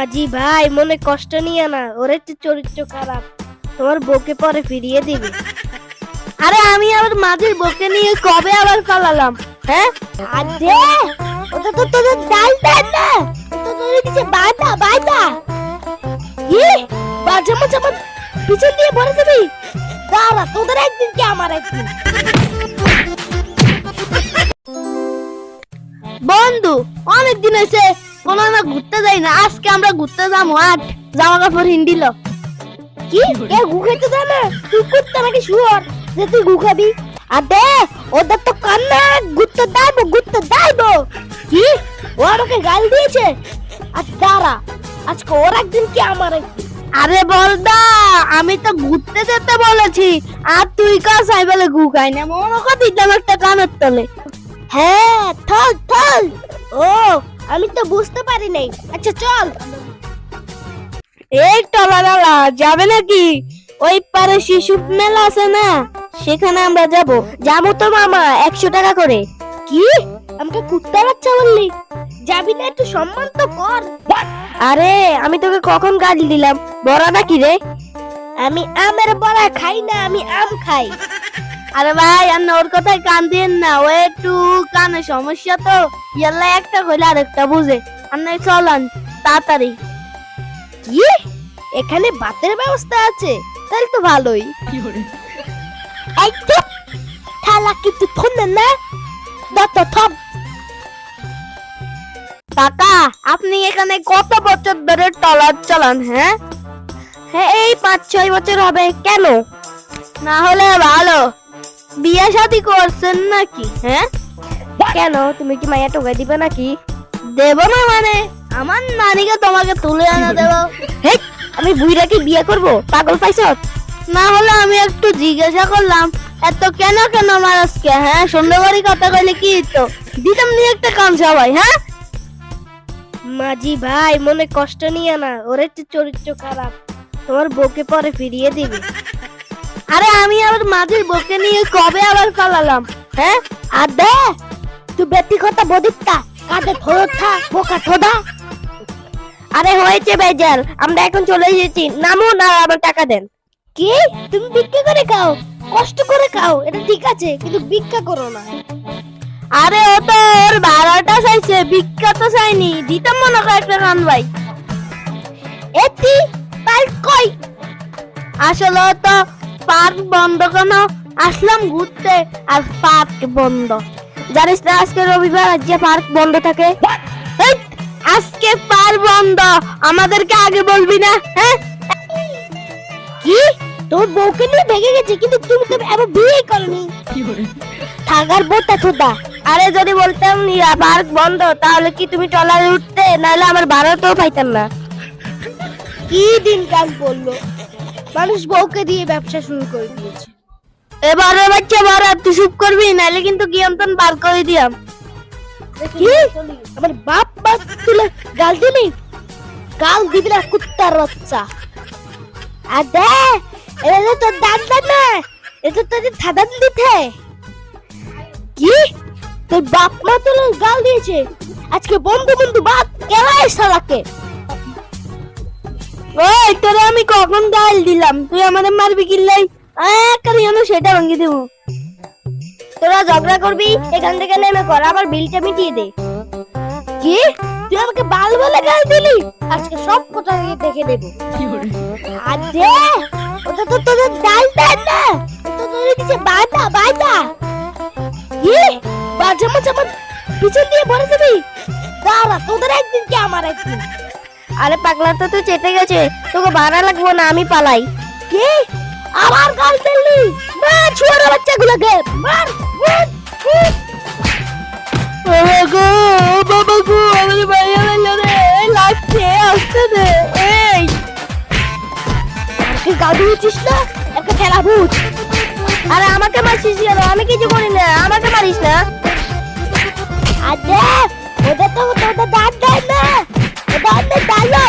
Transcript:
মাঝি ভাই মনে কষ্ট নিয়ে না ওর একটু চরিত্র খারাপ। তোমার বউকে পরে ফিরিয়ে দিবে। আরে আমি আবার মাঝির বকে নিয়ে কবে আবার পালালাম হ্যাঁ? আরে! ওটা তো তোদের ডাল না তো তোদের কিছু বাধা বাধা কি বাজে মাছ আমার পিছন দিয়ে ভরে দিবি? দাঁড়া তোদের একদিন কি আমার একদিন? বন্ধু অনেক দিন হয়েছে কোনো না ঘুরতে যাই না আজকে আমরা ঘুরতে যাব আট জামা কাপড় হিন্দিল কি এ গু খেতে দেয় না তুই কুত্তা নাকি শুয়ার? যে তুই গু খাবি। আরে ওদের তো কান্না। গুত্তে দাইবো গুত্তে দাইবো কি? ও আমাকে গাল দিয়েছে? আর দাঁড়া আজকে ওর একদিন কি আমার আরে বলদা আমি তো ঘুরতে যেতে বলেছি। আর তুই কা চাই বলে গু খাই না? মনে কর দিতাম একটা কানের তলে। হ্যাঁ থল থল। ও আমি তো বুঝতে পারি নাই। আচ্ছা চল। এই টলাডালা যাবে নাকি? ওই পারে শিশু মেলা আছে না সেখানে আমরা যাব। যাব তো মামা একশো টাকা করে। কি? আমাকে কুত্তা বাচ্চা বললি? যাবি না একটু সম্মান তো কর। আরে আমি তোকে কখন গালি দিলাম? বড়া নাকি রে? আমি আমের বড়া খাই না আমি আম খাই। আরে ভাই আর ওর কথায় কান দিন না ও একটু কানে সমস্যা তো। ইয়াল্লা একটা কইলে আরেকটা বুঝে। আর নাই চলান তাড়াতাড়ি। কি এখানে বাতের ব্যবস্থা আছে তাহলে তো ভালোই। তো থালা কিন্তু থন্নে না? দত থপ কাকা আপনি এখানে কত বছর ধরে টলার চালান হ্যাঁ? হ্যাঁ এই পাঁচ ছয় বছর হবে কেন? না হলে ভালো। বিয়ে শাদি করছেন নাকি হ্যাঁ? কেন তুমি কি মাইয়া টোকাই দিবে নাকি? দেব না মানে আমার নানিকে তোমাকে তুলে আনা দেব। আমি বুইরাকে বিয়ে করব? পাগল পাইছ? না হলে আমি একটু জিজ্ঞাসা করলাম এত কেন কেন মারাজকে হ্যাঁ? সুন্দরবাড়ি কথা কইলে কি তো দিতাম নিয়ে একটা কাম সবাই হ্যাঁ? মাঝি ভাই মনে কষ্ট নিয়ে না ওর একটু চরিত্র খারাপ। তোমার বউকে পরে ফিরিয়ে দিবে। আরে আমি আবার মাঝির বকে নিয়ে কবে আবার পালালাম? হ্যাঁ? আর দে, তুই বেটি কথা বদিকটা, কাঁধে থা বোকা ঠোদা আরে হয়েছে বেজাল, আমরা এখন চলে এসেছি। নামো না, আবার টাকা দেন। কি? তুমি ভিক্ষা করে খাও? কষ্ট করে খাও? এটা ঠিক আছে, কিন্তু ভিক্ষা করো না। আরে ও তো ওর ভাড়াটা চাইছে, ভিক্ষা তো চাইনি। দিতাম মনে কর একটা কান ভাই। এতি তাই কই আসলে তো পার্ক বন্ধ কেন? আসলাম ঘুরতে আর পার্ক বন্ধ। জানিস না আজকে রবিবার আজকে পার্ক বন্ধ থাকে? আজকে পার বন্ধ। আমাদেরকে আগে বলবি না হ্যাঁ? কি? তোর বউকে নিয়ে ভেগে গেছে কিন্তু তুমি তো এবার বিয়ে করনি। থাকার বোতা ঠোদা আরে যদি বলতাম পার্ক বন্ধ তাহলে কি তুমি ট্রলারে উঠতে? নাহলে আমার ভাড়াটাও পাইতাম না। কি দিন কাজ বলল? মানুষ বউকে দিয়ে ব্যবসা শুরু করে দিয়েছে। এবারে বাচ্চা বড় তুই চুপ করবি? নাহলে কিন্তু গিয়ামতন বার করে দিয়াম। কি? আমার বাপ বাপ তুলে গাল দিলি গাল দিবি না কুত্তার বাচ্চা। আর দে এটা তো তোর দাঁত দাঁত না এটা তো তোর থাদান দিতে কি? তোর বাপ মা তোর গাল দিয়েছে। আজকে বন্ধু বন্ধু বাপ কেলাই সালাকে ওই তোরে আমি কখন গাল দিলাম? তুই আমাদের মারবি কিল্লাই একারি আমি সেটা ভাঙি দেবো। তোরা ঝগড়া করবি এখান থেকে নেমে কর আবার বিলটা মিটিয়ে দে। কি? তুই আমাকে বাল বলে গাল দিলি? আজকে সব কথা দেখে দেবো। আরে ওটা তো তোদের ডাল দেন না তো তোদের কিছু বাধা বাধা। কি? বাজে মাছ আমার পিছন দিয়ে ভরে দিবি? দাঁড়া তোদের একদিন কি আমার একদিন? আরে পাগলা তো তুই চেটে গেছে। তোকে ভাড়া লাগবো না আমি পালাই। কি? আবার গাল দিলি মার ছুয়ারা বাচ্চাগুলোকে। মার। বাবা গো বাবা গো আমাদের বাড়ি গেল রে। লাগছে আসতে দে এই। তুই গাল দিয়েছিস না? একটা খেলা ভূত আরে আমাকে মারছিস কেন? আমি কিছু করি না আমাকে মারিস না। আরে ওটা তো তোদের দাঁত দেয় না। ওটা অনেক ভালো